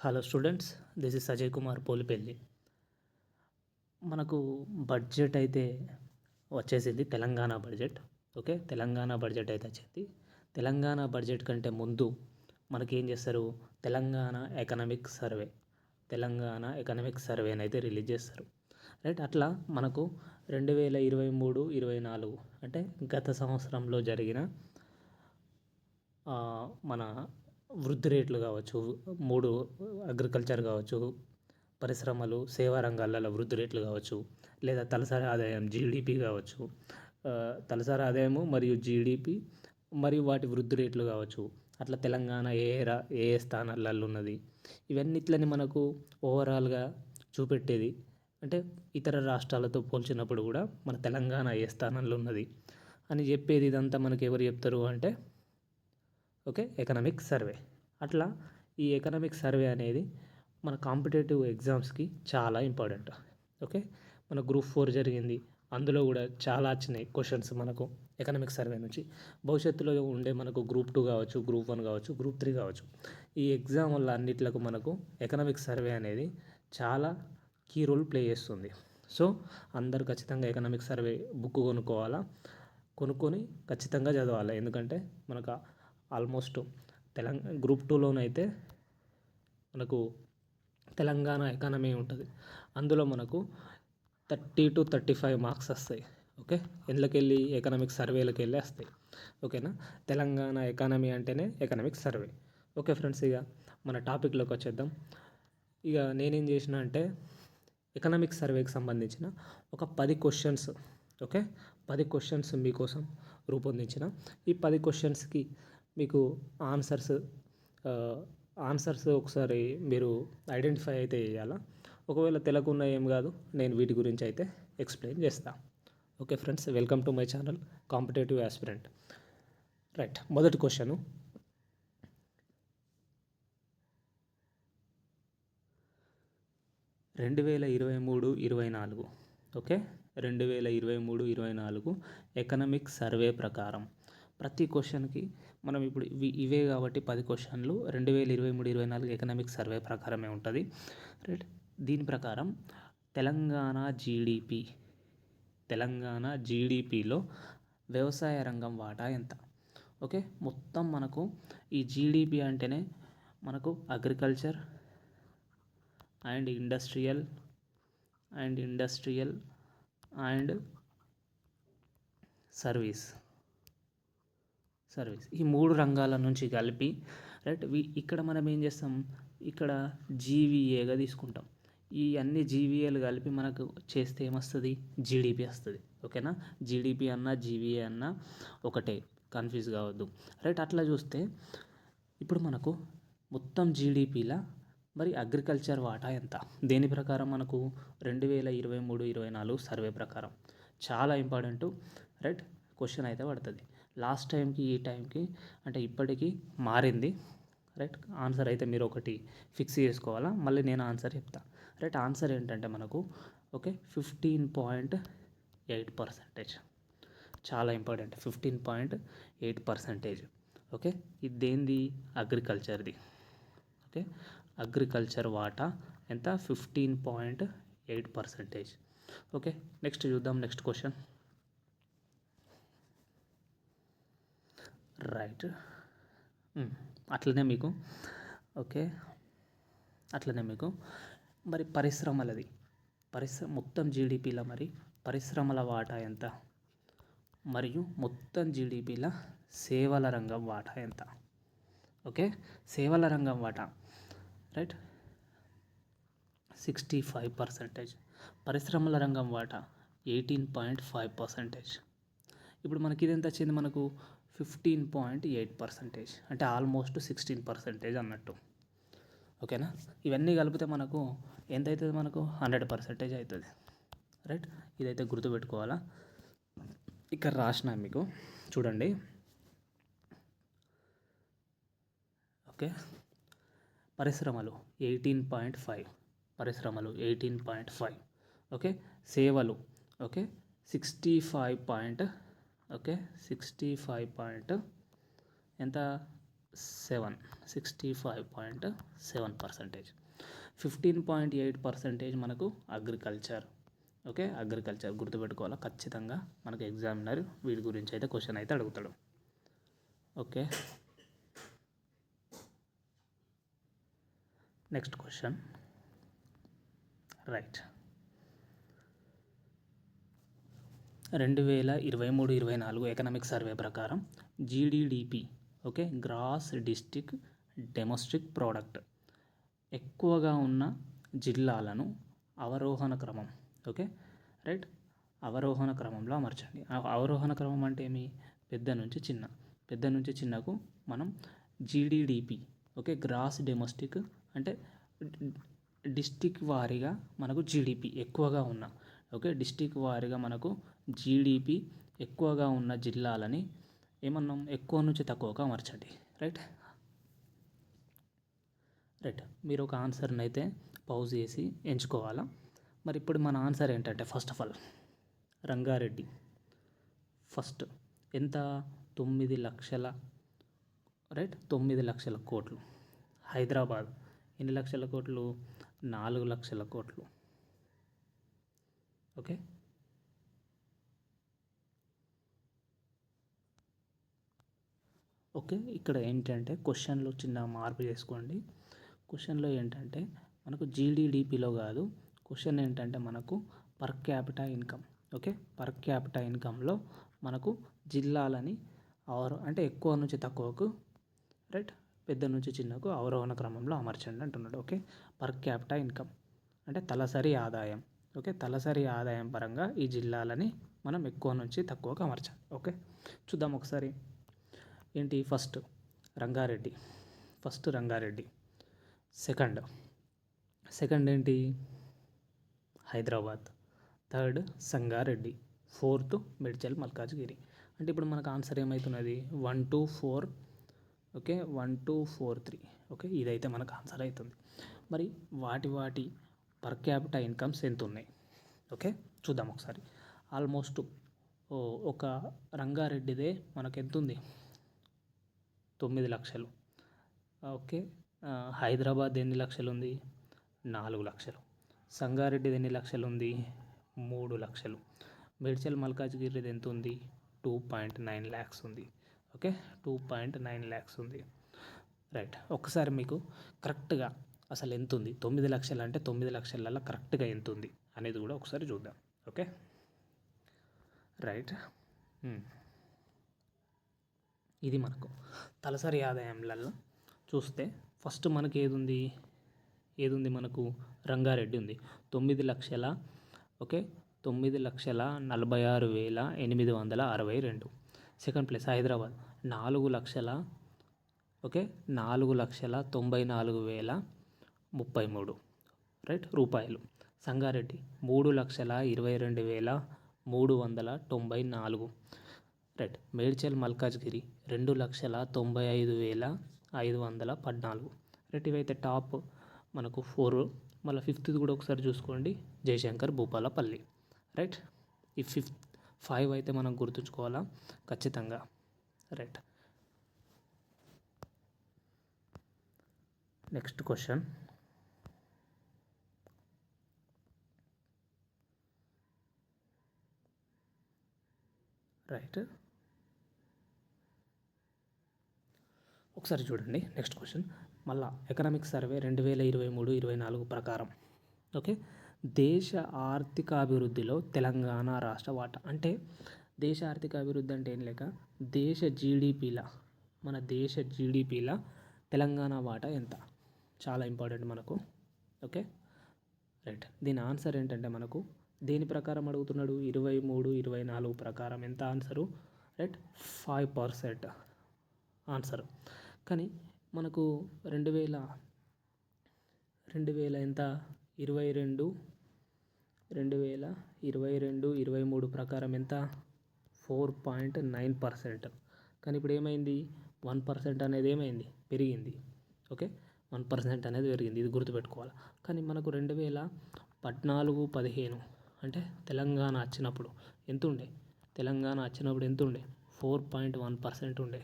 Hello students this is Ajay Kumar Polipalli. మనకు budget అయితే వచ్చేసింది Telangana budget okay? Telangana budget అయితే వచ్చింది. తెలంగాణ బడ్జెట్ కంటే ముందు మనకి ఏం చేస్తారు? Telangana economic survey Telangana economic సర్వేని అయితే రిలీజ్ చేస్తారు. రైట్ అట్లా మనకు రెండు వేల ఇరవై మూడు ఇరవై నాలుగు అంటే గత సంవత్సరంలో జరిగిన మన వృద్ధి రేట్లు కావచ్చు మూడు అగ్రికల్చర్ కావచ్చు పరిశ్రమలు సేవా రంగాలలో వృద్ధి రేట్లు కావచ్చు లేదా తలసరి ఆదాయం జీడిపి కావచ్చు తలసరి ఆదాయము మరియు జీడిపి మరియు వాటి వృద్ధి రేట్లు కావచ్చు. అట్లా తెలంగాణ ఏ ఏ స్థానాలలో ఉన్నది. ఇవన్నిట్లని మనకు ఓవరాల్గా చూపెట్టేది అంటే ఇతర రాష్ట్రాలతో పోల్చినప్పుడు కూడా మన తెలంగాణ ఏ స్థానంలో ఉన్నది అని చెప్పేది ఇదంతా మనకు ఎవరు చెప్తారు అంటే ఓకే? ఎకనామిక్ సర్వే అట్లా ఈ ఎకనామిక్ సర్వే అనేది మన కాంపిటేటివ్ ఎగ్జామ్స్కి చాలా ఇంపార్టెంట్ ఓకే? మన గ్రూప్ ఫోర్ జరిగింది. అందులో కూడా చాలా వచ్చినాయి క్వశ్చన్స్ మనకు ఎకనామిక్ సర్వే నుంచి. భవిష్యత్తులో ఉండే మనకు గ్రూప్ టూ కావచ్చు గ్రూప్ వన్ కావచ్చు గ్రూప్ త్రీ కావచ్చు. ఈ ఎగ్జామ్ వల్ల అన్నిట్లకు మనకు ఎకనామిక్ సర్వే అనేది చాలా కీ రోల్ ప్లే చేస్తుంది. సో అందరు ఖచ్చితంగా ఎకనామిక్ సర్వే బుక్ కొనుక్కోవాలా? కొనుక్కొని ఖచ్చితంగా చదవాలి? ఎందుకంటే మనకు ఆల్మోస్ట్ తెలంగాణ గ్రూప్ టూలోనైతే మనకు తెలంగాణ ఎకానమీ ఉంటుంది. అందులో మనకు thirty to thirty five marks వస్తాయి. ఓకే? ఎందులోకెళ్ళి ఎకనామిక్ సర్వేలకు వెళ్ళి వస్తాయి. ఓకేనా? తెలంగాణ ఎకానమీ అంటేనే ఎకనామిక్ సర్వే. ఓకే ఫ్రెండ్స్ ఇక మన టాపిక్లోకి వచ్చేద్దాం. ఇక నేనేం చేసిన అంటే ఎకనామిక్ సర్వేకి సంబంధించిన ఒక పది క్వశ్చన్స్ ఓకే? పది క్వశ్చన్స్ మీకోసం రూపొందించిన. ఈ పది క్వశ్చన్స్కి మీకు ఆన్సర్స్ ఆన్సర్స్ ఒకసారి మీరు ఐడెంటిఫై అయితే చేయాలా? ఒకవేళ తెలకున్నా ఏం కాదు నేను వీటి గురించి అయితే ఎక్స్ప్లెయిన్ చేస్తాను okay friends welcome to my channel competitive aspirant right మొదటి క్వశ్చను. రెండు వేల ఇరవై మూడు ఇరవై నాలుగు. ఓకే? రెండు వేల ఇరవై మూడు ఇరవై నాలుగు ఎకనమిక్ సర్వే ప్రకారం. ప్రతి క్వశ్చన్కి మనం ఇప్పుడు ఇవి ఇవే కాబట్టి పది క్వశ్చన్లు. రెండు వేల ఇరవై మూడు ఇరవై నాలుగు ఎకనామిక్ సర్వే ప్రకారమే ఉంటుంది. రైట్ దీని ప్రకారం తెలంగాణ జీడిపి తెలంగాణ జీడిపిలో వ్యవసాయ రంగం వాటా ఎంత? ఓకే మొత్తం మనకు ఈ జీడిపి అంటేనే మనకు agriculture and industrial and industrial and service service. ఈ మూడు రంగాల నుంచి కలిపి రైట్ వి- ఇక్కడ మనం ఏం చేస్తాం? ఇక్కడ జీవీఏగా తీసుకుంటాం. ఈ అన్ని జీవీఏలు కలిపి మనకు చేస్తే ఏమొస్తుంది? జీడిపి వస్తుంది. ఓకేనా? జీడిపి అన్నా జీవీఏ అన్నా ఒకటే. కన్ఫ్యూజ్ కావద్దు. రైట్ అట్లా చూస్తే ఇప్పుడు మనకు మొత్తం జీడిపిలా మరి అగ్రికల్చర్ వాటా ఎంత? దేని ప్రకారం మనకు రెండు వేల ఇరవై మూడు ఇరవై నాలుగు సర్వే ప్రకారం? చాలా ఇంపార్టెంట్ రైట్ క్వశ్చన్ అయితే పడుతుంది. లాస్ట్ టైంకి ఈ టైంకి అంటే ఇప్పటికీ మారింది. రైట్? ఆన్సర్ అయితే మీరు ఒకటి ఫిక్స్ చేసుకోవాలా? మళ్ళీ నేను ఆన్సర్ చెప్తా. రైట్? ఆన్సర్ ఏంటంటే మనకు okay fifteen point eight percentage. చాలా important. Fifteen point eight percentage. Okay? ఇది దేంది అగ్రికల్చర్ది. ఓకే? అగ్రికల్చర్ వాటా ఎంత? Fifteen point eight percentage. Okay? Next చూద్దాం. Next question. రైట్. అట్లనే మీకు. ఓకే. అట్లనే మీకు. మరి పరిశ్రమలది. పరిశ్రమ మొత్తం జీడిపిలో మరి పరిశ్రమల వాటా ఎంత? మరియు మొత్తం జీడిపిలో సేవల రంగం వాటా ఎంత? ఓకే. సేవల రంగం వాటా. రైట్. Sixty five percentage. పరిశ్రమల రంగం వాటా ఎయిటీన్ పాయింట్ ఫైవ్ పర్సెంటేజ్. ఇప్పుడు మనకి ఇది ఎంత వచ్చింది మనకు? ఫిఫ్టీన్ పాయింట్ ఎయిట్ పర్సెంటేజ్ అంటే ఆల్మోస్ట్ సిక్స్టీన్ పర్సెంటేజ్ అన్నట్టు. ఓకేనా? ఇవన్నీ కలిపితే మనకు ఎంత అవుతుంది మనకు? హండ్రెడ్ పర్సెంటేజ్ అవుతుంది రైట్ ఇదైతే గుర్తుపెట్టుకోవాలా? ఇక్కడ రాసిన మీకు. చూడండి. ఓకే? పరిశ్రమలు ఎయిటీన్ పాయింట్ ఫైవ్ పరిశ్రమలు ఎయిటీన్ పాయింట్ ఫైవ్ ఓకే? సేవలు. Okay? Sixty five point okay sixty five point ఎంత? Seven. Sixty five point seven percentage. Fifteen point eight percentage మనకు అగ్రికల్చర్. ఓకే అగ్రికల్చర్ గుర్తుపెట్టుకోవాలా? ఖచ్చితంగా మనకు ఎగ్జామినర్ వీటి గురించి అయితే క్వశ్చన్ అయితే అడుగుతాడు. ఓకే. Next question. రైట్. రెండు వేల ఇరవై మూడు ఇరవై నాలుగు ఎకనామిక్ సర్వే ప్రకారం GDDP okay gross district domestic product ఎక్కువగా ఉన్న జిల్లాలను అవరోహణ క్రమం ఓకే రైట్ అవరోహణ క్రమంలో అమర్చండి. ఆ అవరోహణ క్రమం అంటే ఏమి? పెద్ద నుంచి చిన్న. పెద్ద నుంచి చిన్నకు మనం జీడిడిపి ఓకే గ్రాస్ డొమెస్టిక్ అంటే డిస్టిక్ వారీగా మనకు జీడిపి ఎక్కువగా ఉన్న ఓకే డిస్టిక్ వారీగా మనకు జీడిపి ఎక్కువగా ఉన్న జిల్లాలని ఏమన్నాం? ఎక్కువ నుంచి తక్కువగా అమర్చండి రైట్ రైట్ మీరు ఒక ఆన్సర్ని అయితే పౌజ్ చేసి ఎంచుకోవాలా? మరి ఇప్పుడు మన ఆన్సర్ ఏంటంటే first of all Rangareddy. First ఎంత? తొమ్మిది లక్షల రైట్ తొమ్మిది లక్షల కోట్లు. హైదరాబాద్ ఎన్ని లక్షల కోట్లు? నాలుగు లక్షల కోట్లు. ఓకే ఓకే ఇక్కడ ఏంటంటే క్వశ్చన్లో చిన్న మార్పు చేసుకోండి. క్వశ్చన్లో ఏంటంటే మనకు జీడిడిపిలో కాదు క్వశ్చన్ ఏంటంటే మనకు per capita income. Okay per capita ఇన్కంలో మనకు జిల్లాలని ఆరు అంటే ఎక్కువ నుంచి తక్కువకు రైట్? పెద్ద నుంచి చిన్నకు అవరోహణ క్రమంలో అమర్చండి అంటున్నాడు. Okay per capita income. అంటే తలసరి ఆదాయం. ఓకే తలసరి ఆదాయం పరంగా ఈ జిల్లాలని మనం ఎక్కువ నుంచి తక్కువకు అమర్చాలి. ఓకే చూద్దాం ఒకసారి. ఏంటి first? Rangareddy. First Rangareddy. Second. Second ఏంటి? హైదరాబాద్. థర్డ్ సంగారెడ్డి. ఫోర్త్ మెడ్చల్ మల్కాజ్గిరి. అంటే ఇప్పుడు మనకు answer ఏమవుతున్నది one two four. Okay? One two four three. Okay? ఇదైతే మనకు ఆన్సర్ అవుతుంది మరి వాటి వాటి పర్ క్యాపిటల్ ఇన్కమ్స్ ఎంత ఉన్నాయి ఓకే? చూద్దాం ఒకసారి. ఆల్మోస్ట్ ఒక రంగారెడ్డిదే మనకు ఎంత ఉంది తొమ్మిది లక్షలు. ఓకే. హైదరాబాద్ ఎన్ని లక్షలు ఉంది నాలుగు లక్షలు. సంగారెడ్డిది ఎన్ని లక్షలు ఉంది మూడు లక్షలు. మేడ్చల్ మల్కాజ్గిరిది ఎంత ఉంది టూ పాయింట్ నైన్ ల్యాక్స్ ఉంది. Okay. Two point nine lakhs ఉంది. రైట్. ఒకసారి మీకు కరెక్ట్గా అసలు ఎంత ఉంది తొమ్మిది లక్షలు అంటే తొమ్మిది లక్షలలో కరెక్ట్గా ఎంత ఉంది అనేది కూడా ఒకసారి చూద్దాం. ఓకే. రైట్. ఇది మనకు. తలసరి ఆదాయంలలో చూస్తే ఫస్ట్ మనకి ఏది ఉంది ఏది ఉంది మనకు? రంగారెడ్డి ఉంది. తొమ్మిది లక్షల ఓకే? తొమ్మిది లక్షల నలభై ఆరు వేల ఎనిమిది వందల అరవై రెండు. Second place Hyderabad. నాలుగు లక్షల ఓకే? నాలుగు లక్షల తొంభై నాలుగు వేల ముప్పై మూడు. రైట్? రూపాయలు. సంగారెడ్డి. మూడు లక్షల ఇరవై రెండు వేల మూడు వందల తొంభై నాలుగు. రైట్ మేడ్చల్ మల్కాజ్గిరి రెండు లక్షల తొంభై ఐదు వేల ఐదు వందల పద్నాలుగు. రైట్ ఇవైతే టాప్ మనకు ఫోర్. మళ్ళీ ఫిఫ్త్ది కూడా ఒకసారి చూసుకోండి. జయశంకర్ భూపాలపల్లి. రైట్ ఈ ఫిఫ్త్ ఫైవ్ అయితే మనం గుర్తుంచుకోవాలా? ఖచ్చితంగా. రైట్. Next question. రైట్. ఒకసారి చూడండి. నెక్స్ట్ క్వశ్చన్ మళ్ళా ఎకనామిక్ సర్వే రెండు వేల ఇరవై మూడు ఇరవై నాలుగు ప్రకారం. ఓకే దేశ ఆర్థిక అభివృద్ధిలో తెలంగాణ రాష్ట్ర వాటా అంటే దేశ ఆర్థిక అభివృద్ధి అంటే ఏం లేక దేశ జీడిపిల మన దేశ జీడిపిల తెలంగాణ వాటా ఎంత? చాలా ఇంపార్టెంట్ మనకు. ఓకే రైట్ దీని ఆన్సర్ ఏంటంటే మనకు దేని ప్రకారం అడుగుతున్నాడు? ఇరవై మూడు ఇరవై నాలుగు ప్రకారం. ఎంత answer right five percent answer కానీ మనకు రెండు వేల రెండు వేల ఎంత? ఇరవై రెండు రెండు వేల ఇరవై రెండు ఇరవై మూడు ప్రకారం ఎంత? Four point nine percent. కానీ ఇప్పుడు ఏమైంది? వన్ పర్సెంట్ అనేది ఏమైంది? పెరిగింది. ఓకే? వన్ పర్సెంట్ అనేది పెరిగింది. ఇది గుర్తుపెట్టుకోవాలి? కానీ మనకు రెండు వేల పద్నాలుగు పదిహేను అంటే తెలంగాణ వచ్చినప్పుడు ఎంత ఉండే? తెలంగాణ వచ్చినప్పుడు ఎంత ఉండే? ఫోర్ పాయింట్ వన్ పర్సెంట్ ఉండే.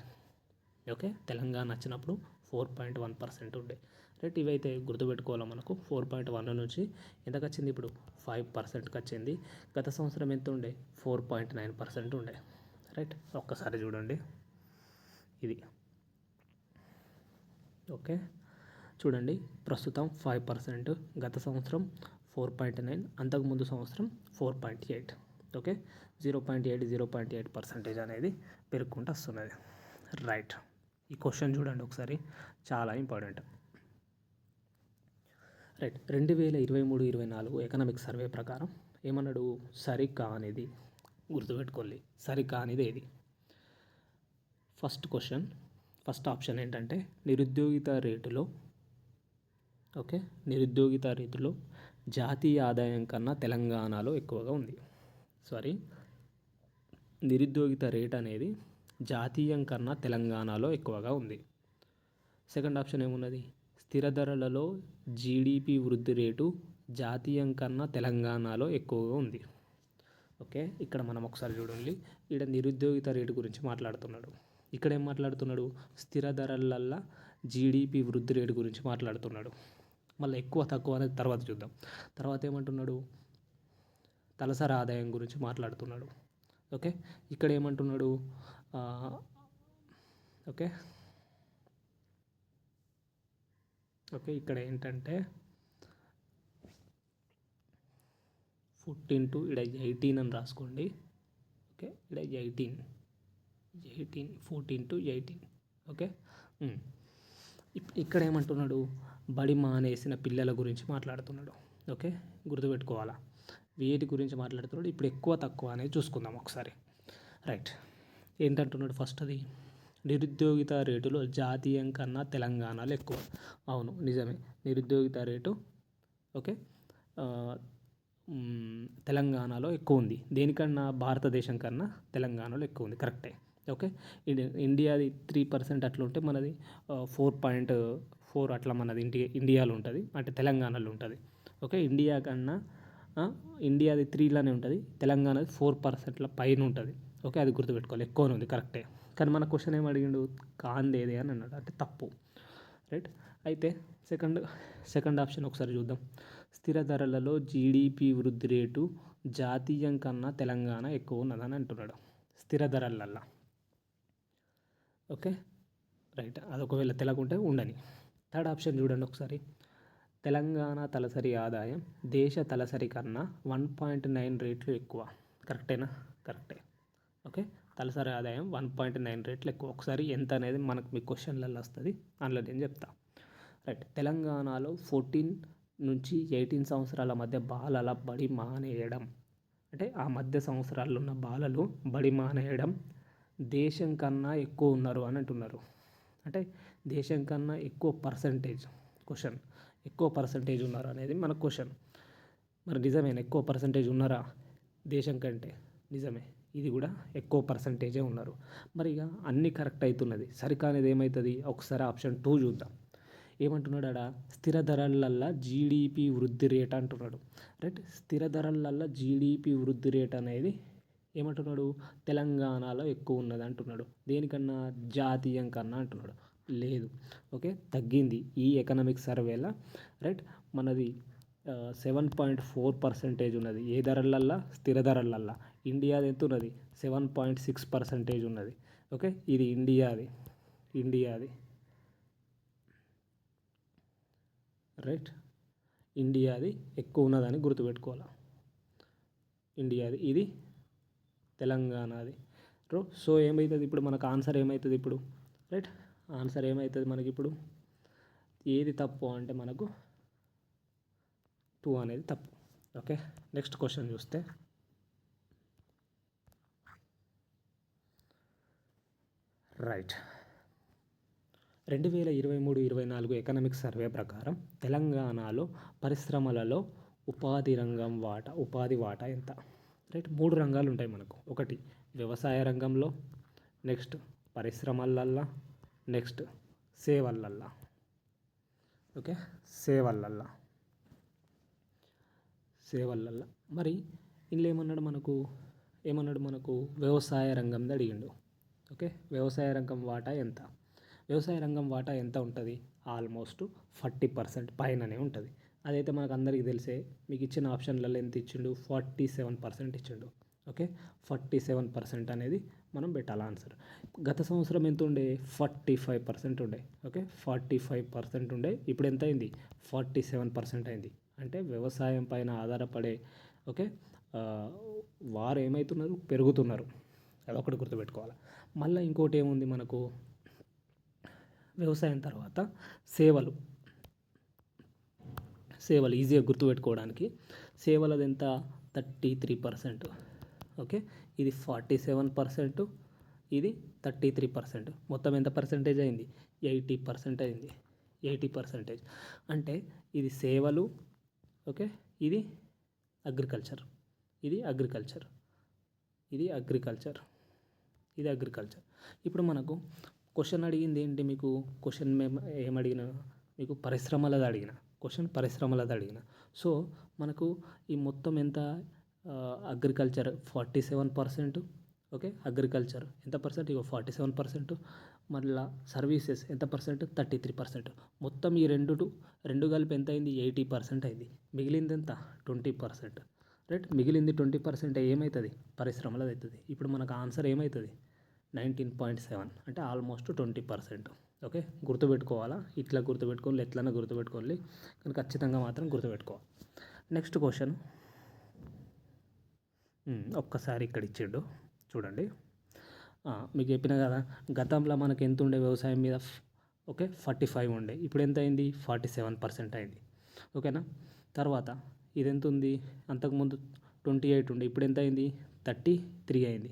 ఓకే? తెలంగాణ వచ్చినప్పుడు ఫోర్ పాయింట్ వన్ పర్సెంట్ ఉండే. రైట్ ఇవైతే గుర్తుపెట్టుకోవాలి మనకు? ఫోర్ పాయింట్ వన్ నుంచి ఎంతకు వచ్చింది ఇప్పుడు? ఫైవ్ పర్సెంట్కి వచ్చింది. గత సంవత్సరం ఎంత ఉండే? ఫోర్ పాయింట్ నైన్ పర్సెంట్ ఉండే. రైట్ ఒక్కసారి చూడండి. ఇది. ఓకే? చూడండి ప్రస్తుతం ఫైవ్ పర్సెంట్ గత సంవత్సరం ఫోర్ పాయింట్ నైన్ అంతకుముందు సంవత్సరం four point eight. Okay? Zero point eight zero point eight percentage అనేది పెరుగుకుంటూ వస్తున్నది. రైట్. ఈ క్వశ్చన్ చూడండి ఒకసారి. చాలా ఇంపార్టెంట్. రైట్ రెండు వేల ఇరవై మూడు ఇరవై నాలుగు ఎకనామిక్ సర్వే ప్రకారం ఏమన్నాడు? సరికానిది గుర్తుపెట్టుకోండి. అనేది ఏది? ఫస్ట్ క్వశ్చన్ ఫస్ట్ ఆప్షన్ ఏంటంటే నిరుద్యోగిత రేటులో ఓకే నిరుద్యోగిత రేటులో జాతీయ ఆదాయం కన్నా తెలంగాణలో ఎక్కువగా ఉంది. సారీ నిరుద్యోగిత రేట్ అనేది జాతీయం కన్నా తెలంగాణలో ఎక్కువగా ఉంది. సెకండ్ ఆప్షన్ ఏమున్నది? స్థిర ధరలలో జీడిపి వృద్ధి రేటు జాతీయం కన్నా తెలంగాణలో ఎక్కువగా ఉంది. ఓకే ఇక్కడ మనం ఒకసారి చూడండి. ఇక్కడ నిరుద్యోగిత రేటు గురించి మాట్లాడుతున్నాడు. ఇక్కడ ఏం మాట్లాడుతున్నాడు? స్థిర ధరలల్లో జీడిపి వృద్ధి రేటు గురించి మాట్లాడుతున్నాడు. మళ్ళీ ఎక్కువ తక్కువ అనేది తర్వాత చూద్దాం. తర్వాత ఏమంటున్నాడు? తలసరి ఆదాయం గురించి మాట్లాడుతున్నాడు. ఓకే ఇక్కడ ఏమంటున్నాడు? ఓకే. ఓకే ఇక్కడ ఏంటంటే ఫోర్టీన్ టు ఇక్కడ ఎయిటీన్ అని రాసుకోండి. ఓకే ఇక్కడ eighteen. Eighteen fourteen to eighteen. Okay? ఇక్కడ ఏమంటున్నాడు? బడి మానేసిన పిల్లల గురించి మాట్లాడుతున్నాడు. ఓకే? గుర్తుపెట్టుకోవాలా? వేటి గురించి మాట్లాడుతున్నాడు. ఇప్పుడు ఎక్కువ తక్కువ అనేది చూసుకుందాం ఒకసారి. రైట్. ఏంటంటున్నాడు ఫస్ట్ అది? నిరుద్యోగిత రేటులో జాతీయం కన్నా తెలంగాణలో ఎక్కువ. అవును నిజమే. నిరుద్యోగిత రేటు ఓకే. తెలంగాణలో ఎక్కువ ఉంది. దేనికన్నా? భారతదేశం కన్నా తెలంగాణలో ఎక్కువ ఉంది. కరెక్టే. ఓకే. ఇండియాది త్రీ పర్సెంట్ అట్లా ఉంటే మనది ఫోర్ పాయింట్ ఫోర్ అట్లా మనది ఇండియా ఇండియాలో ఉంటుంది. అంటే తెలంగాణలో ఉంటుంది. ఓకే. ఇండియా కన్నా ఇండియాది త్రీలోనే ఉంటుంది. తెలంగాణది ఫోర్ పర్సెంట్ల పైన ఉంటుంది. ఓకే అది గుర్తుపెట్టుకోవాలి. ఎక్కువనే ఉంది కరెక్టే. కానీ మన క్వశ్చన్ ఏం అడిగిండు? కాందేదే అని అన్నాడు. అంటే తప్పు. రైట్? అయితే సెకండ్ సెకండ్ ఆప్షన్ ఒకసారి చూద్దాం. స్థిర ధరలలో జీడిపి వృద్ధి రేటు జాతీయం కన్నా తెలంగాణ ఎక్కువ ఉన్నదని అంటున్నాడు. స్థిర ధరలల్లో. ఓకే? రైట్. అది ఒకవేళ తెలకుంటే ఉండని. థర్డ్ ఆప్షన్ చూడండి ఒకసారి. తెలంగాణ తలసరి ఆదాయం దేశ తలసరి కన్నా వన్ పాయింట్ నైన్ రేట్లు ఎక్కువ. కరెక్టేనా? కరెక్టే. ఓకే? తలసరి ఆదాయం వన్ పాయింట్ నైన్ రేట్లు ఎక్కువ. ఒకసారి ఎంత అనేది మనకు మీ క్వశ్చన్లలో వస్తుంది. అందులో నేను చెప్తా. రైట్. తెలంగాణలో ఫోర్టీన్ నుంచి ఎయిటీన్ సంవత్సరాల మధ్య బాలల బడి మానేయడం. అంటే ఆ మధ్య సంవత్సరాల్లో ఉన్న బాలలు బడి మానేయడం. దేశం కన్నా ఎక్కువ ఉన్నారు అని అంటున్నారు. అంటే దేశం కన్నా ఎక్కువ పర్సంటేజ్ క్వశ్చన్. ఎక్కువ పర్సంటేజ్ ఉన్నారు అనేది మన క్వశ్చన్. మరి నిజమేనా? ఎక్కువ పర్సంటేజ్ ఉన్నారా? దేశం కంటే. నిజమే. ఇది కూడా ఎక్కువ పర్సంటేజే ఉన్నారు. మరి ఇక అన్నీ కరెక్ట్ అవుతున్నది సరికానిది ఏమవుతుంది ఒకసారి ఆప్షన్ టూ చూద్దాం. ఏమంటున్నాడు ఆడ స్థిర ధరలల్లా జీడిపి వృద్ధి రేట్ అంటున్నాడు. రైట్? స్థిర ధరలల్లా జీడిపి వృద్ధి రేట్ అనేది ఏమంటున్నాడు? తెలంగాణలో ఎక్కువ ఉన్నది అంటున్నాడు. దేనికన్నా? జాతీయం కన్నా అంటున్నాడు. లేదు. ఓకే? తగ్గింది ఈ ఎకనామిక్ సర్వేలో రైట్? మనది సెవెన్ పాయింట్ ఫోర్ పర్సెంటేజ్ ఉన్నది. ఏ ధరలల్లా? స్థిర ధరలల్లా. ఇండియాది ఎంత ఉన్నది సెవెన్ పాయింట్ సిక్స్ పర్సెంటేజ్ ఉన్నది. ఓకే? ఇది ఇండియాది ఇండియాది రైట్? ఇండియాది ఎక్కువ ఉన్నదని గుర్తుపెట్టుకోవాలి? ఇండియాది ఇది తెలంగాణది సో ఏమవుతుంది ఇప్పుడు? మనకు ఆన్సర్ ఏమవుతుంది ఇప్పుడు? రైట్? ఆన్సర్ ఏమవుతుంది మనకి ఇప్పుడు ఏది తప్పు అంటే మనకు టూ అనేది తప్పు. ఓకే? నెక్స్ట్ క్వశ్చన్ చూస్తే. రైట్ రెండు వేల ఇరవై మూడు ఇరవై నాలుగు ఎకనామిక్ సర్వే ప్రకారం తెలంగాణలో పరిశ్రమలలో ఉపాధి రంగం వాటా ఉపాధి వాటా ఎంత? రైట్ మూడు రంగాలు ఉంటాయి మనకు. ఒకటి వ్యవసాయ రంగంలో నెక్స్ట్ పరిశ్రమలల్లా నెక్స్ట్ సేవలల్లా ఓకే సేవలల్లా సేవలల్లా మరి ఇందులో ఏమన్నాడు మనకు? ఏమన్నాడు మనకు? వ్యవసాయ రంగం అడిగిండు. ఓకే? వ్యవసాయ రంగం వాటా ఎంత? వ్యవసాయ రంగం వాటా ఎంత ఉంటుంది? ఆల్మోస్ట్ ఫార్టీ పర్సెంట్ పైననే ఉంటుంది. అదైతే మనకు అందరికీ తెలిసే మీకు ఇచ్చిన ఆప్షన్లలో ఎంత ఇచ్చిండు? ఫార్టీ సెవెన్ పర్సెంట్ ఇచ్చిండు. ఓకే? ఫార్టీ సెవెన్ పర్సెంట్ అనేది మనం పెట్టాలి ఆన్సర్. గత సంవత్సరం ఎంత ఉండే? ఫార్టీ ఫైవ్ పర్సెంట్ ఉండే. ఓకే? ఫార్టీ ఫైవ్ పర్సెంట్ ఉండే. ఇప్పుడు ఎంత అయింది? ఫార్టీ సెవెన్ పర్సెంట్ అయింది. అంటే వ్యవసాయం పైన ఆధారపడే ఓకే? వారు ఏమవుతున్నారు పెరుగుతున్నారు. అదొకటి గుర్తుపెట్టుకోవాలి. మళ్ళీ ఇంకోటి ఏముంది మనకు? వ్యవసాయం తర్వాత సేవలు. సేవలు ఈజీగా గుర్తుపెట్టుకోవడానికి. సేవలది ఎంత? Thirty three percent. ఓకే? ఇది ఫార్టీ సెవెన్ పర్సెంట్. ఇది థర్టీ త్రీ పర్సెంట్. మొత్తం ఎంత పర్సెంటేజ్ అయింది? ఎయిటీ పర్సెంట్ అయింది. Eighty percentage. అంటే ఇది సేవలు ఓకే? ఇది అగ్రికల్చర్. ఇది అగ్రికల్చర్. ఇది అగ్రికల్చర్. ఇది అగ్రికల్చర్ ఇప్పుడు మనకు క్వశ్చన్ అడిగింది ఏంటి? మీకు క్వశ్చన్ మేము ఏమడిగిన? మీకు పరిశ్రమలది అడిగిన. క్వశ్చన్ పరిశ్రమలది అడిగిన. సో మనకు ఈ మొత్తం ఎంత agriculture forty seven percent okay agriculture ఎంత పర్సెంట్ ఇగో ఫార్టీ సెవెన్ పర్సెంట్ మళ్ళా సర్వీసెస్ ఎంత పర్సెంట్ థర్టీ త్రీ పర్సెంట్ మొత్తం ఈ రెండు టు- రెండు కలిపి ఎంత అయింది? ఎయిటీ పర్సెంట్ అయింది. మిగిలింది ఎంత? ట్వంటీ పర్సెంట్ రైట్ మిగిలింది ట్వంటీ పర్సెంట్ ఏమవుతుంది పరిశ్రమలది అవుతుంది ఇప్పుడు మనకు ఆన్సర్ ఏమవుతుంది నైన్టీన్ పాయింట్ సెవెన్ అంటే ఆల్మోస్ట్ ట్వంటీ పర్సెంట్. ఓకే? గుర్తుపెట్టుకోవాలా? ఇట్లా గుర్తుపెట్టుకోవాలి ఎట్లన్నా గుర్తుపెట్టుకోవాలి. కానీ ఖచ్చితంగా మాత్రం గుర్తుపెట్టుకోవాలి. Next question. ఒక్కసారి ఇక్కడ ఇచ్చిండు. చూడండి. మీకు చెప్పిన కదా గతంలో మనకు ఎంత ఉండే వ్యవసాయం మీద? ఓకే? ఫార్టీ ఫైవ్ ఉండే. ఇప్పుడు ఎంత అయింది? ఫార్టీ సెవెన్ పర్సెంట్ అయింది. ఓకేనా? తర్వాత ఇది ఎంత ఉంది? అంతకుముందు ట్వంటీ ఎయిట్ ఉండే. ఇప్పుడు ఎంత అయింది? థర్టీ త్రీ అయింది.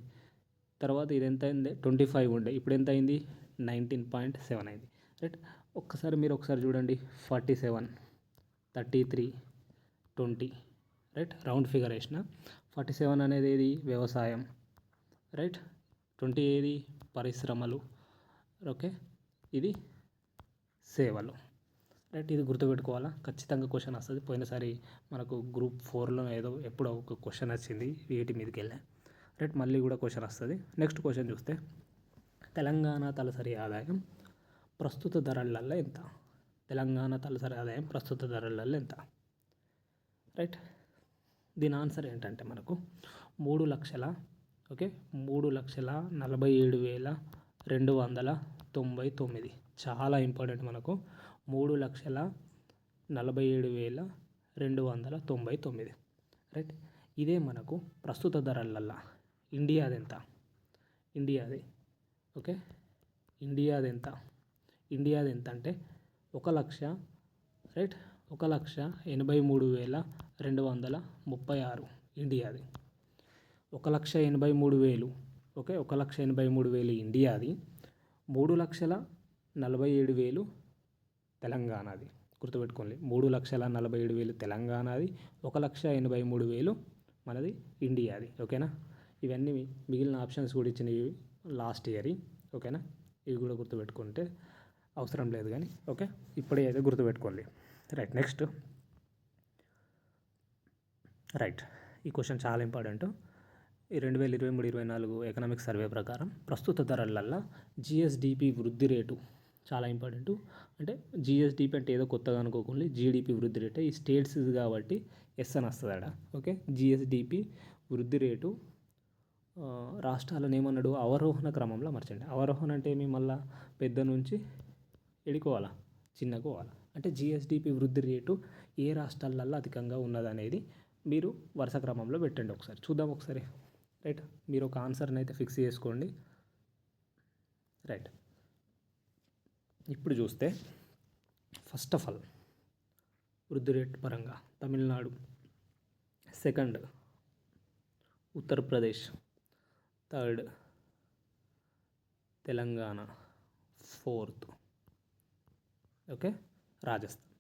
తర్వాత ఇది ఎంత అయింది ట్వంటీ ఫైవ్ ఉండే. ఇప్పుడు ఎంత అయింది నైన్టీన్ పాయింట్ సెవెన్ అయింది. రైట్? ఒక్కసారి మీరు ఒకసారి చూడండి. Forty seven thirty three twenty. Right? Round figure వేసిన. ఫార్టీ సెవెన్ అనేది ఏది? వ్యవసాయం. రైట్? ట్వంటీ ఏది? పరిశ్రమలు. ఓకే? ఇది సేవలు. రైట్? ఇది గుర్తుపెట్టుకోవాలా? ఖచ్చితంగా క్వశ్చన్ వస్తుంది. పోయినసారి మనకు గ్రూప్ ఫోర్లో ఏదో ఎప్పుడో ఒక క్వశ్చన్ వచ్చింది. వీటి మీదకి వెళ్ళా రైట్ మళ్ళీ కూడా క్వశ్చన్ వస్తుంది. నెక్స్ట్ క్వశ్చన్ చూస్తే తెలంగాణ తలసరి ఆదాయం ప్రస్తుత ధరలలో ఎంత? తెలంగాణ తలసరి ఆదాయం ప్రస్తుత ధరలలో ఎంత? రైట్. దీని ఆన్సర్ ఏంటంటే మనకు మూడు లక్షల ఓకే మూడు లక్షల నలభై ఏడు వేల రెండు వందల తొంభై తొమ్మిది. చాలా ఇంపార్టెంట్ మనకు. మూడు లక్షల నలభై ఏడు వేల రెండు వందల తొంభై తొమ్మిది. రైట్. ఇదే మనకు ప్రస్తుత ధరలల్లా ఇండియాది ఎంత ఇండియాది. ఓకే? ఇండియాది ఎంత ఇండియాది ఎంత అంటే ఒక లక్ష రైట్? ఒక లక్ష ఎనభై మూడు వేల రెండు వందల ముప్పై ఆరు ఇండియాది. ఒక లక్ష ఎనభై మూడు వేలు ఓకే? ఒక లక్ష ఎనభై మూడు వేలు ఇండియాది. మూడు లక్షల నలభై ఏడు వేలు తెలంగాణది. గుర్తుపెట్టుకోండి. మూడు లక్షల నలభై ఏడు వేలు తెలంగాణది ఒక లక్ష ఎనభై మూడు వేలు మనది ఇండియాది. ఓకేనా? ఇవన్నీ మిగిలిన ఆప్షన్స్ కూడా ఇచ్చినవి లాస్ట్ ఇయర్ ఓకేనా? ఇవి కూడా గుర్తుపెట్టుకుంటే అవసరం లేదు కానీ ఓకే? ఇప్పుడే అయితే గుర్తుపెట్టుకోండి. Right next. రైట్ ఈ క్వశ్చన్ చాలా ఇంపార్టెంట్. రెండు వేల ఇరవై మూడు ఇరవై నాలుగు ఎకనామిక్ సర్వే ప్రకారం ప్రస్తుత ధరలల్లో జిఎస్డిపి వృద్ధి రేటు చాలా ఇంపార్టెంట్. అంటే జిఎస్డిపి అంటే ఏదో కొత్తగా అనుకోకుండా జీడిపి వృద్ధి రేటు. ఈ స్టేట్స్ కాబట్టి ఎస్ అని వస్తుంది ఆడ ఓకే? జిఎస్డిపి వృద్ధి రేటు రాష్ట్రాలను ఏమన్నాడు? అవరోహణ క్రమంలో మర్చండి అవరోహణ అంటే ఏమి? మళ్ళా పెద్ద నుంచి ఎడుకోవాలా చిన్నకు పోవాలా? అంటే జిఎస్డిపి వృద్ధి రేటు ఏ రాష్ట్రాలల్లో అధికంగా ఉన్నదనేది మీరు వరుస క్రమంలో పెట్టండి ఒకసారి. చూద్దాం ఒకసారి. రైట్? మీరు ఒక ఆన్సర్ని అయితే ఫిక్స్ చేసుకోండి. రైట్. ఇప్పుడు చూస్తే ఫస్ట్ ఆఫ్ ఆల్ వృద్ధి రేట్ పరంగా Tamil Nadu. Second Uttar Pradesh. Third. Telangana fourth. Okay? Rajasthan.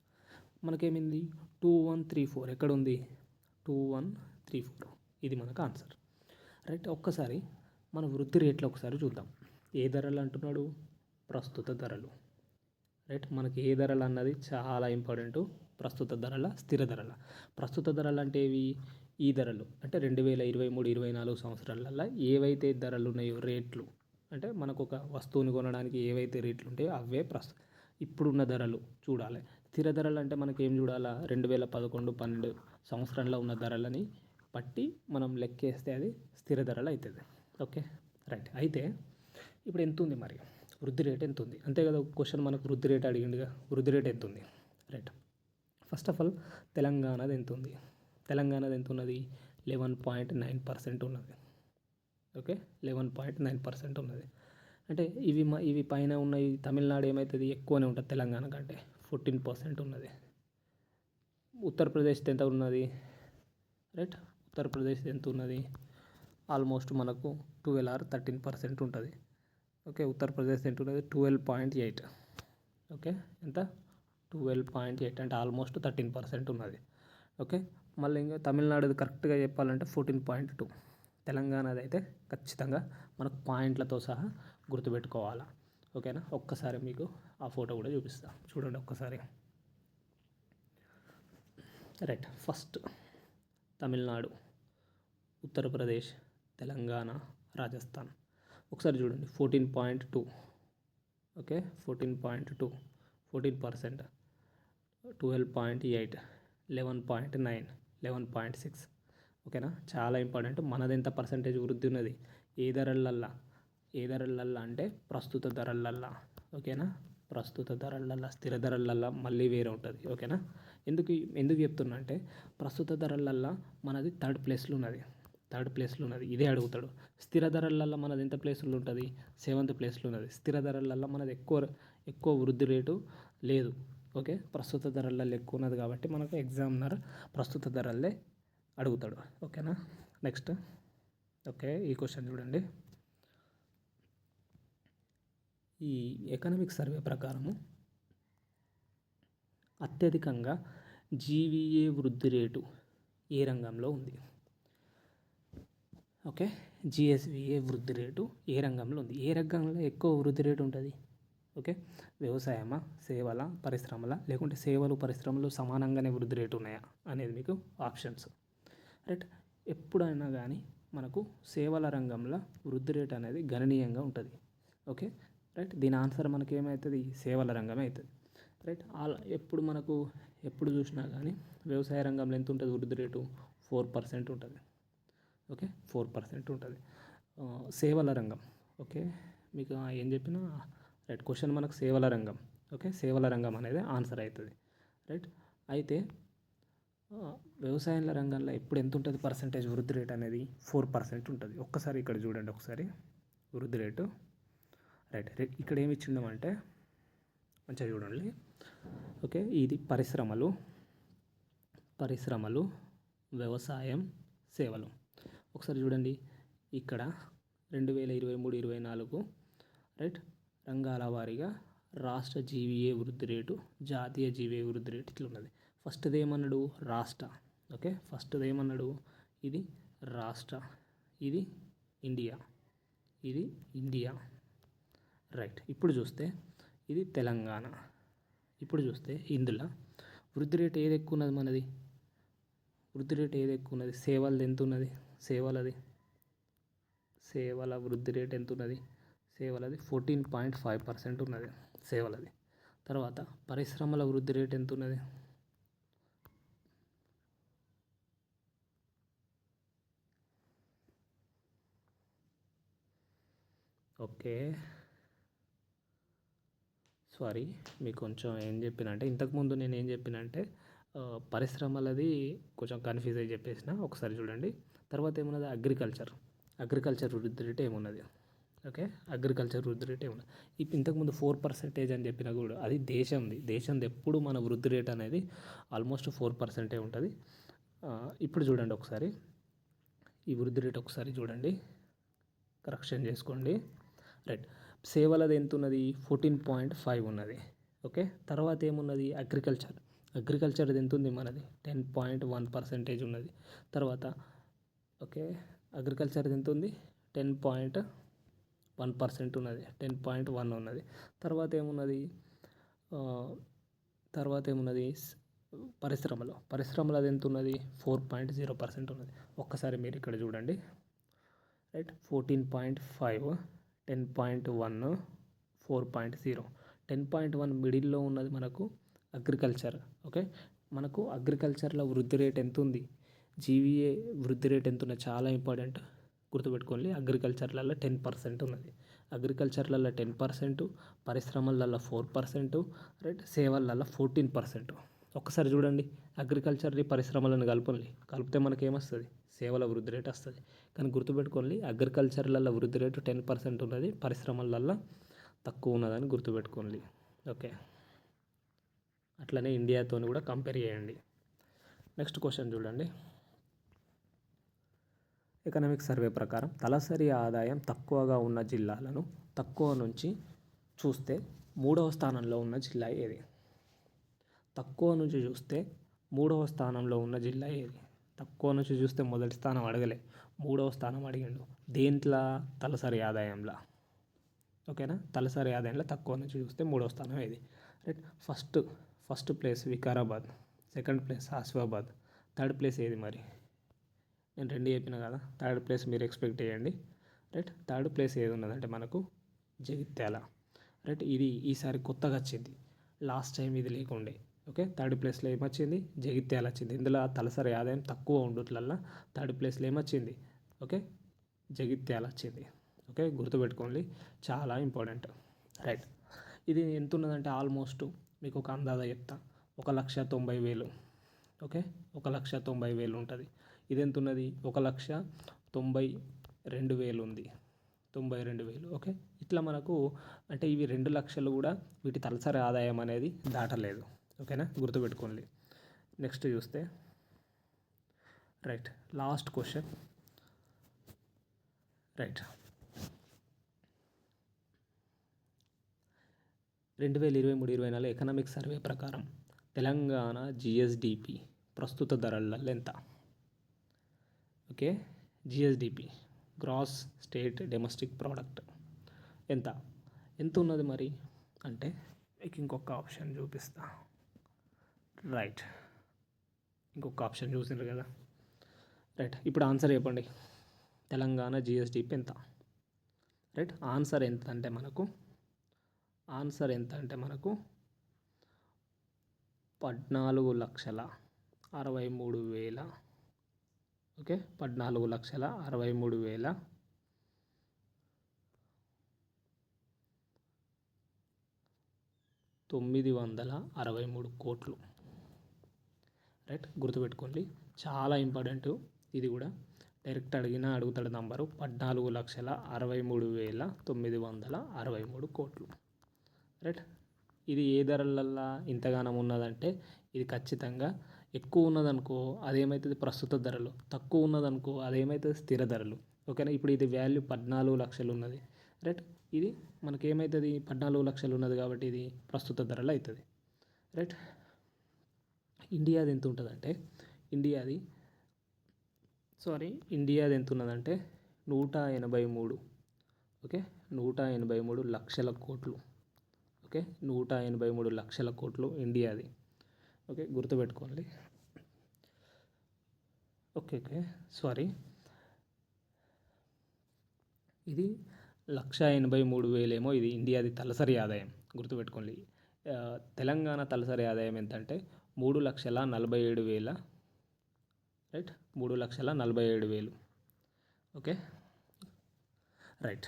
మనకేమింది? Two one three four. ఎక్కడ ఉంది టూ వన్ త్రీ ఫోర్. ఇది మనకు ఆన్సర్. రైట్ ఒక్కసారి మన వృద్ధి రేట్లు ఒకసారి చూద్దాం. ఏ ధరలు అంటున్నాడు? ప్రస్తుత ధరలు. రైట్ మనకి ఏ ధరలు అన్నది చాలా ఇంపార్టెంట్. ప్రస్తుత ధరల స్థిర ధరల. ప్రస్తుత ధరలు అంటే ఏవి? ఈ ధరలు అంటే రెండు వేల ఇరవై మూడు ఇరవై నాలుగు సంవత్సరాలల్లో ఏవైతే ధరలు ఉన్నాయో రేట్లు అంటే మనకు ఒక వస్తువుని కొనడానికి ఏవైతే రేట్లు ఉంటాయో అవే ప్రస్తు ఇప్పుడున్న ధరలు చూడాలి. స్థిర ధరలు అంటే మనకి ఏం చూడాలా? రెండు వేల పదకొండు పన్నెండు సంవత్సరంలో ఉన్న ధరలని బట్టి మనం లెక్కేస్తే అది స్థిర ధరలు అవుతుంది ఓకే? రైట్. అయితే ఇప్పుడు ఎంత ఉంది మరి? వృద్ధి రేట్ ఎంత ఉంది అంతే కదా క్వశ్చన్ మనకు వృద్ధి రేట్ అడిగిండుగా. వృద్ధి రేట్ ఎంత ఉంది రైట్. ఫస్ట్ ఆఫ్ ఆల్ తెలంగాణది ఎంత ఉంది తెలంగాణది ఎంత ఉన్నది? లెవెన్ పాయింట్ నైన్ పర్సెంట్ ఉన్నది. Okay? Eleven point nine percent ఉన్నది. అంటే ఇవి మా ఇవి పైన ఉన్నాయి తమిళనాడు ఏమవుతుంది ఎక్కువనే ఉంటుంది తెలంగాణ కంటే. ఫోర్టీన్ పర్సెంట్ ఉన్నది. ఉత్తరప్రదేశ్ ఎంత ఉన్నది? రైట్? ఉత్తరప్రదేశ్ ఎంత ఉన్నది? ఆల్మోస్ట్ మనకు ట్వెల్వ్ ఆర్ థర్టీన్ పర్సెంట్ ఉంటుంది. ఓకే? ఉత్తరప్రదేశ్ ఎంత ఉన్నది? Twelve point eight. ఓకే? ఎంత? Twelve point eight. అంటే ఆల్మోస్ట్ థర్టీన్ పర్సెంట్ ఉన్నది. ఓకే? మళ్ళీ ఇంకా తమిళనాడుది కరెక్ట్గా చెప్పాలంటే ఫోర్టీన్ పాయింట్ టూ. తెలంగాణది అయితే ఖచ్చితంగా మనకు పాయింట్లతో సహా గుర్తుపెట్టుకోవాలా. ఓకేనా? ఒక్కసారి మీకు ఆ ఫోటో కూడా చూపిస్తా. చూడండి ఒక్కసారి. Right first Tamil Nadu Uttar Pradesh Telangana Rajasthan. ఒకసారి చూడండి fourteen point two. Okay fourteen point two. Fourteen percent. Twelve point eight. Eleven point nine. Eleven point six. ఓకేనా? చాలా ఇంపార్టెంట్. మనది ఎంత పర్సంటేజ్ వృద్ధి ఉన్నది? ఏ ధరలల్లా? ఏ ధరలల్లా అంటే ప్రస్తుత ధరలల్లా. ఓకేనా? ప్రస్తుత ధరలల్లా స్థిర ధరలల్లా మళ్ళీ వేరే ఉంటుంది. ఓకేనా? ఎందుకు ఎందుకు చెప్తున్నా అంటే ప్రస్తుత ధరలల్లా మనది థర్డ్ ప్లేస్లో ఉన్నది. థర్డ్ ప్లేస్లో ఉన్నది. ఇదే అడుగుతాడు. స్థిర ధరలల్లో మనది ఎంత ప్లేస్లో ఉంటుంది? సెవెంత్ ప్లేస్లో ఉన్నది. స్థిర ధరలల్లో మనది ఎక్కువ ఎక్కువ వృద్ధి రేటు లేదు. ఓకే? ప్రస్తుత ధరలలో ఎక్కువ ఉన్నది కాబట్టి మనకు ఎగ్జామినర్ ప్రస్తుత ధరలే అడుగుతాడు. ఓకేనా? నెక్స్ట్ ఓకే ఈ క్వశ్చన్ చూడండి. ఈ ఎకనామిక్ సర్వే ప్రకారము అత్యధికంగా జీవీఏ వృద్ధి రేటు ఏ రంగంలో ఉంది? ఓకే? జిఎస్విఏ వృద్ధి రేటు ఏ రంగంలో ఉంది? ఏ రంగంలో ఎక్కువ వృద్ధి రేటు ఉంటుంది? ఓకే? వ్యవసాయమా? సేవల? పరిశ్రమల? లేకుంటే సేవలు పరిశ్రమలు సమానంగానే వృద్ధి రేటు ఉన్నాయా? అనేది మీకు ఆప్షన్స్. రైట్. ఎప్పుడైనా కానీ మనకు సేవల రంగంలో వృద్ధి రేట్ అనేది గణనీయంగా ఉంటుంది. ఓకే? రైట్. దీని ఆన్సర్ మనకి ఏమవుతుంది సేవల రంగమే అవుతుంది రైట్. ఎప్పుడు మనకు ఎప్పుడు చూసినా కానీ వ్యవసాయ రంగంలో ఎంత ఉంటుంది వృద్ధి రేటు? ఫోర్ పర్సెంట్ ఉంటుంది. ఓకే? ఫోర్ పర్సెంట్ ఉంటుంది. సేవల రంగం. ఓకే? మీకు ఏం చెప్పినా రైట్ క్వశ్చన్ మనకు సేవల రంగం. ఓకే సేవల రంగం అనేది ఆన్సర్ అవుతుంది రైట్ అయితే వ్యవసాయ రంగంలో ఎప్పుడు ఎంత ఉంటుంది పర్సంటేజ్ వృద్ధి రేట్ అనేది? ఫోర్ పర్సెంట్ ఉంటుంది. ఒక్కసారి ఇక్కడ చూడండి ఒకసారి. వృద్ధి రేటు రైట్ రైట్ ఇక్కడ ఏమి ఇచ్చిందామంటే మంచిగా చూడండి. ఓకే ఇది పరిశ్రమలు. పరిశ్రమలు వ్యవసాయం సేవలు. ఒకసారి చూడండి. ఇక్కడ రెండు వేల ఇరవై మూడు ఇరవై నాలుగు. రైట్ రంగాల వారీగా రాష్ట్ర జీవీఏ వృద్ధి రేటు జాతీయ జీవీఏ వృద్ధి రేటు ఇట్లా ఉన్నది ఫస్ట్ది ఏమన్నాడు రాష్ట్ర. ఓకే? ఫస్ట్ది ఏమన్నాడు ఇది రాష్ట్ర. ఇది ఇండియా. ఇది ఇండియా. రైట్. ఇప్పుడు చూస్తే ఇది తెలంగాణ. ఇప్పుడు చూస్తే ఇందులో. వృద్ధి రేటు ఏది ఎక్కువ ఉన్నది మనది? వృద్ధి రేటు ఏది ఎక్కువ ఉన్నది సేవలది ఎంత ఉన్నది సేవలది. సేవల వృద్ధి రేటు ఎంత ఉన్నది సేవలది ఫోర్టీన్ పాయింట్ ఫైవ్ పర్సెంట్ ఉన్నది సేవలది. తర్వాత పరిశ్రమల వృద్ధి రేట్ ఎంత ఉన్నది ఓకే. సారీ మీకు కొంచెం ఏం చెప్పినంటే ఇంతకుముందు నేను ఏం చెప్పినంటే పరిశ్రమలది కొంచెం కన్ఫ్యూజ్ అయ్యి చెప్పేసిన. ఒకసారి చూడండి. తర్వాత ఏమున్నది? అగ్రికల్చర్. అగ్రికల్చర్ వృద్ధి రేట్ ఏమున్నది? ఓకే? అగ్రికల్చర్ వృద్ధి రేట్ ఏమన్నా ఇప్పుడు ఇంతకుముందు ఫోర్ పర్సెంటేజ్ అని చెప్పినా కూడా అది దేశంది. దేశంది ఎప్పుడు మన వృద్ధి రేట్ అనేది ఆల్మోస్ట్ ఫోర్ పర్సెంటే ఉంటుంది. ఇప్పుడు చూడండి ఒకసారి. ఈ వృద్ధి రేట్ ఒకసారి చూడండి. కరెక్షన్ చేసుకోండి. రైట్. సేవలది ఎంత ఉన్నది ఫోర్టీన్ పాయింట్ ఫైవ్ ఉన్నది. ఓకే? తర్వాత ఏమున్నది? అగ్రికల్చర్. అగ్రికల్చర్ది ఎంత ఉంది మనది? టెన్ పాయింట్ వన్ పర్సెంటేజ్ ఉన్నది. తర్వాత ఓకే? అగ్రికల్చర్ది ఎంత ఉంది టెన్ పాయింట్ వన్ పర్సెంట్ ఉన్నది టెన్ పాయింట్ వన్ ఉన్నది. తర్వాత ఏమున్నది? తర్వాత ఏమున్నది? పరిశ్రమలో పరిశ్రమలో. అది ఎంత ఉన్నది ఫోర్ పాయింట్ జీరో పర్సెంట్ ఉన్నది. ఒక్కసారి మీరు ఇక్కడ చూడండి. Right? Fourteen point five ten point one four point zero. Ten point one మిడిల్లో ఉన్నది మనకు అగ్రికల్చర్. ఓకే? మనకు అగ్రికల్చర్లో వృద్ధి రేట్ ఎంత ఉంది జీవీఏ వృద్ధి రేట్ ఎంత ఉన్నది చాలా ఇంపార్టెంట్. గుర్తుపెట్టుకోండి అగ్రికల్చర్లలో టెన్ పర్సెంట్ ఉన్నది. అగ్రికల్చర్లలో టెన్ పర్సెంట్ పరిశ్రమలలో ఫోర్ పర్సెంట్ రైట్? సేవలలో ఫోర్టీన్ పర్సెంట్. ఒక్కసారి చూడండి అగ్రికల్చర్ని పరిశ్రమలను కలపండి కలిపితే మనకి ఏమొస్తుంది? సేవల వృద్ధి రేట్ వస్తుంది. కానీ గుర్తుపెట్టుకోండి అగ్రికల్చర్లలో వృద్ధి రేటు టెన్ పర్సెంట్ ఉన్నది పరిశ్రమలలో తక్కువ ఉన్నదని గుర్తుపెట్టుకోండి. ఓకే. అట్లనే ఇండియాతో కూడా కంపేర్ చేయండి. నెక్స్ట్ క్వశ్చన్ చూడండి. ఎకనామిక్ సర్వే ప్రకారం తలసరి ఆదాయం తక్కువగా ఉన్న జిల్లాలను తక్కువ నుంచి చూస్తే మూడవ స్థానంలో ఉన్న జిల్లా ఏది? తక్కువ నుంచి చూస్తే మూడవ స్థానంలో ఉన్న జిల్లా ఏది? తక్కువ నుంచి చూస్తే మొదటి స్థానం అడగలే. మూడవ స్థానం అడిగిండు. దేంట్లో? తలసరి ఆదాయంలో. ఓకేనా? తలసరి ఆదాయంలో తక్కువ నుంచి చూస్తే మూడవ స్థానం ఏది? Right. First first place Vikarabad. Second place Asifabad. Third place ఏది మరి? నేను రెండు చెప్పిన కదా థర్డ్ ప్లేస్ మీరు ఎక్స్పెక్ట్ చేయండి. రైట్ థర్డ్ ప్లేస్ ఏది ఉన్నదంటే మనకు జగిత్యాల. రైట్ ఇది ఈసారి కొత్తగా వచ్చింది. లాస్ట్ టైం ఇది లేకుండే. ఓకే థర్డ్ ప్లేస్లో ఏమొచ్చింది? జగిత్యాల వచ్చింది. ఇందులో తలసరి ఆదాయం తక్కువ ఉండట్లల్లా థర్డ్ ప్లేస్లో ఏమొచ్చింది? ఓకే జగిత్యాల వచ్చింది. ఓకే గుర్తుపెట్టుకోండి చాలా ఇంపార్టెంట్. రైట్ ఇది ఎంత ఉన్నదంటే ఆల్మోస్ట్ మీకు ఒక అందాజ చెప్తా. ఒక లక్ష తొంభై వేలు. ఓకే ఒక లక్ష తొంభై వేలు ఉంటుంది. ఇది ఎంత ఉన్నది ఒక లక్ష తొంభై రెండు వేలు ఉంది తొంభై రెండు వేలు. ఓకే? ఇట్లా మనకు అంటే ఇవి రెండు లక్షలు కూడా వీటి తలసరి ఆదాయం అనేది దాటలేదు. ఓకేనా? గుర్తుపెట్టుకోండి. నెక్స్ట్ చూస్తే. రైట్. Last question. రైట్. రెండు వేల ఇరవై మూడు ఇరవై నాలుగు ఎకనామిక్ సర్వే ప్రకారం తెలంగాణ జిఎస్డిపి ప్రస్తుత ధరలలో ఎంత okay? GSDP gross state domestic product ఎంత? ఎంత ఉన్నది మరి? అంటే? మీకు ఇంకొక ఆప్షన్ చూపిస్తా. రైట్ ఇంకొక ఆప్షన్ చూసిండ్రు కదా? రైట్ ఇప్పుడు ఆన్సర్ చెప్పండి. తెలంగాణ జిఎస్డిపి ఎంత? రైట్ ఆన్సర్ ఎంత అంటే మనకు? ఆన్సర్ ఎంత అంటే మనకు? పద్నాలుగు లక్షల అరవై మూడు వేల ఓకే పద్నాలుగు లక్షల అరవై మూడు వేల. తొమ్మిది వందల అరవై మూడు కోట్లు. రైట్ గుర్తుపెట్టుకోండి చాలా ఇంపార్టెంట్. ఇది కూడా డైరెక్ట్ అడిగినా అడుగుతాడు నంబరు పద్నాలుగు లక్షల అరవై మూడు వేల తొమ్మిది వందల అరవై మూడు కోట్లు. రైట్ ఇది ఏ ధరలల్లో ఇంతగానం ఉన్నదంటే ఇది ఖచ్చితంగా ఎక్కువ ఉన్నదనుకో అదేమవుతుంది ప్రస్తుత ధరలు. తక్కువ ఉన్నదనుకో అదేమవుతుంది స్థిర ధరలు. ఓకేనా? ఇప్పుడు ఇది వాల్యూ పద్నాలుగు లక్షలు ఉన్నది రైట్ ఇది మనకి ఏమవుతుంది పద్నాలుగు లక్షలు ఉన్నది కాబట్టి ఇది ప్రస్తుత ధరలు అవుతుంది రైట్ ఇండియాది ఎంత ఉంటుందంటే ఇండియాది సారీ ఇండియాది ఎంత ఉన్నదంటే నూట ఎనభై మూడు. ఓకే? నూట ఎనభై మూడు లక్షల కోట్లు. ఓకే? నూట ఎనభై మూడు లక్షల కోట్లు ఇండియాది ఓకే? గుర్తుపెట్టుకోండి. Okay okay. సారీ ఇది లక్ష ఎనభై మూడు వేలేమో ఇది ఇండియాది తలసరి ఆదాయం. గుర్తుపెట్టుకోండి. తెలంగాణ తలసరి ఆదాయం ఎంతంటే మూడు లక్షల నలభై ఏడు వేల రైట్? మూడు లక్షల నలభై ఏడు వేలు. ఓకే? రైట్.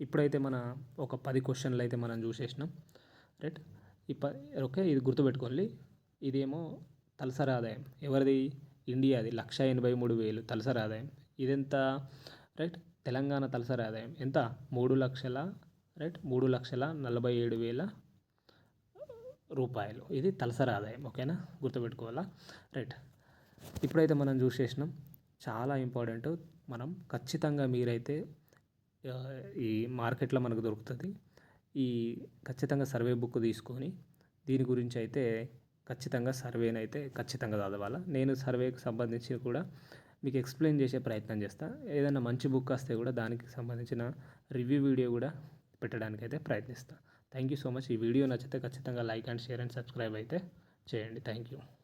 ఇప్పుడైతే మన ఒక పది క్వశ్చన్లు అయితే మనం చూసేసినాం. రైట్? ఈ ప ఓకే ఇది గుర్తుపెట్టుకోండి. ఇదేమో తలసరి ఆదాయం. ఎవరిది? ఇండియాది లక్ష ఎనభై మూడు వేలు తలసరి ఆదాయం ఇదెంత? రైట్? తెలంగాణ తలసరి ఆదాయం ఎంత? మూడు లక్షల రైట్? మూడు లక్షల నలభై ఏడు వేల రూపాయలు. ఇది తలసరి ఆదాయం ఓకేనా? గుర్తుపెట్టుకోవాలా? రైట్. ఇప్పుడైతే మనం చూసేసినాం చాలా ఇంపార్టెంట్. మనం ఖచ్చితంగా మీరైతే ఈ మార్కెట్లో మనకు దొరుకుతుంది. ఈ ఖచ్చితంగా సర్వే బుక్ తీసుకొని దీని గురించి అయితే ఖచ్చితంగా సర్వేని అయితే ఖచ్చితంగా చదవాలా. నేను సర్వేకి సంబంధించి కూడా మీకు ఎక్స్ప్లెయిన్ చేసే ప్రయత్నం చేస్తా. ఏదైనా మంచి బుక్ వస్తే కూడా దానికి సంబంధించిన రివ్యూ వీడియో కూడా పెట్టడానికి అయితే ప్రయత్నిస్తాను థ్యాంక్ యూ సో మచ్ ఈ వీడియో నచ్చితే ఖచ్చితంగా like and share and subscribe అయితే చేయండి. Thank you